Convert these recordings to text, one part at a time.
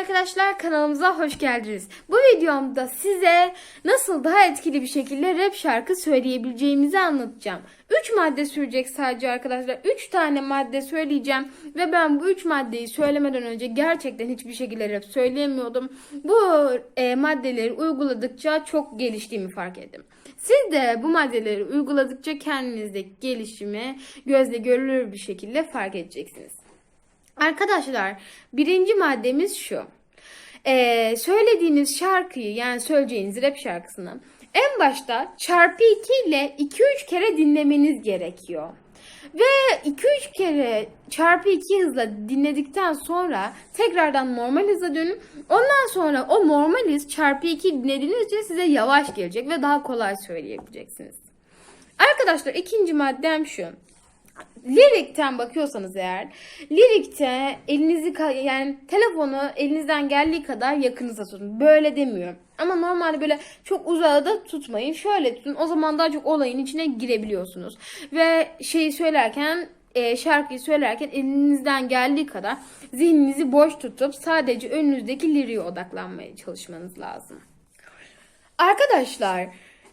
arkadaşlar kanalımıza hoş geldiniz. Bu videomda size nasıl daha etkili bir şekilde rap şarkı söyleyebileceğimizi anlatacağım. 3 madde sürecek sadece arkadaşlar. 3 tane madde söyleyeceğim ve ben bu 3 maddeyi söylemeden önce gerçekten hiçbir şekilde rap söyleyemiyordum. Bu e, maddeleri uyguladıkça çok geliştiğimi fark ettim. Siz de bu maddeleri uyguladıkça kendinizdeki gelişimi gözle görülür bir şekilde fark edeceksiniz. Arkadaşlar birinci maddemiz şu. Ee, söylediğiniz şarkıyı yani söyleyeceğiniz rap şarkısını en başta çarpı 2 ile 2-3 kere dinlemeniz gerekiyor. Ve 2-3 kere çarpı 2 hızla dinledikten sonra tekrardan normal hıza dönün. Ondan sonra o normal hız çarpı 2 dinlediğinizce size yavaş gelecek ve daha kolay söyleyebileceksiniz. Arkadaşlar ikinci maddem şu. Lirikten bakıyorsanız eğer, lirikte elinizi yani telefonu elinizden geldiği kadar yakınıza tutun. Böyle demiyorum. Ama normalde böyle çok uzağa da tutmayın. Şöyle tutun. O zaman daha çok olayın içine girebiliyorsunuz. Ve şeyi söylerken e, şarkıyı söylerken elinizden geldiği kadar zihninizi boş tutup sadece önünüzdeki liriğe odaklanmaya çalışmanız lazım. Arkadaşlar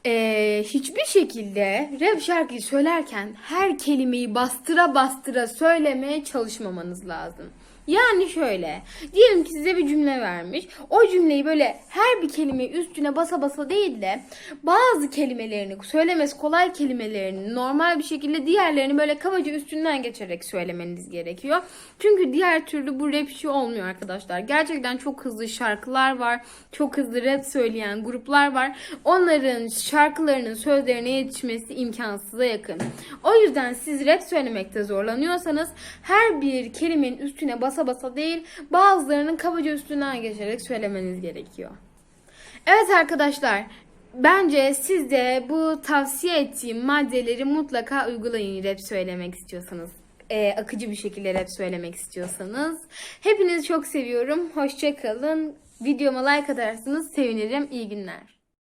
eee, hiçbir şekilde rap şarkıyı söylerken her kelimeyi bastıra bastıra söylemeye çalışmamanız lazım. Yani şöyle, diyelim ki size bir cümle vermiş. O cümleyi böyle her bir kelimeyi üstüne basa basa değil de bazı kelimelerini, söylemesi kolay kelimelerini normal bir şekilde diğerlerini böyle kabaca üstünden geçerek söylemeniz gerekiyor. Çünkü diğer türlü bu rap işi olmuyor arkadaşlar. Gerçekten çok hızlı şarkılar var. Çok hızlı rap söyleyen gruplar var. Onların şarkılarının sözlerine yetişmesi imkansıza yakın. O yüzden siz rap söylemekte zorlanıyorsanız her bir kelimenin üstüne basa basa değil bazılarının kabaca üstünden geçerek söylemeniz gerekiyor. Evet arkadaşlar bence siz de bu tavsiye ettiğim maddeleri mutlaka uygulayın rap söylemek istiyorsanız. Ee, akıcı bir şekilde rap söylemek istiyorsanız. Hepinizi çok seviyorum. Hoşça kalın. Videoma like atarsanız sevinirim. İyi günler.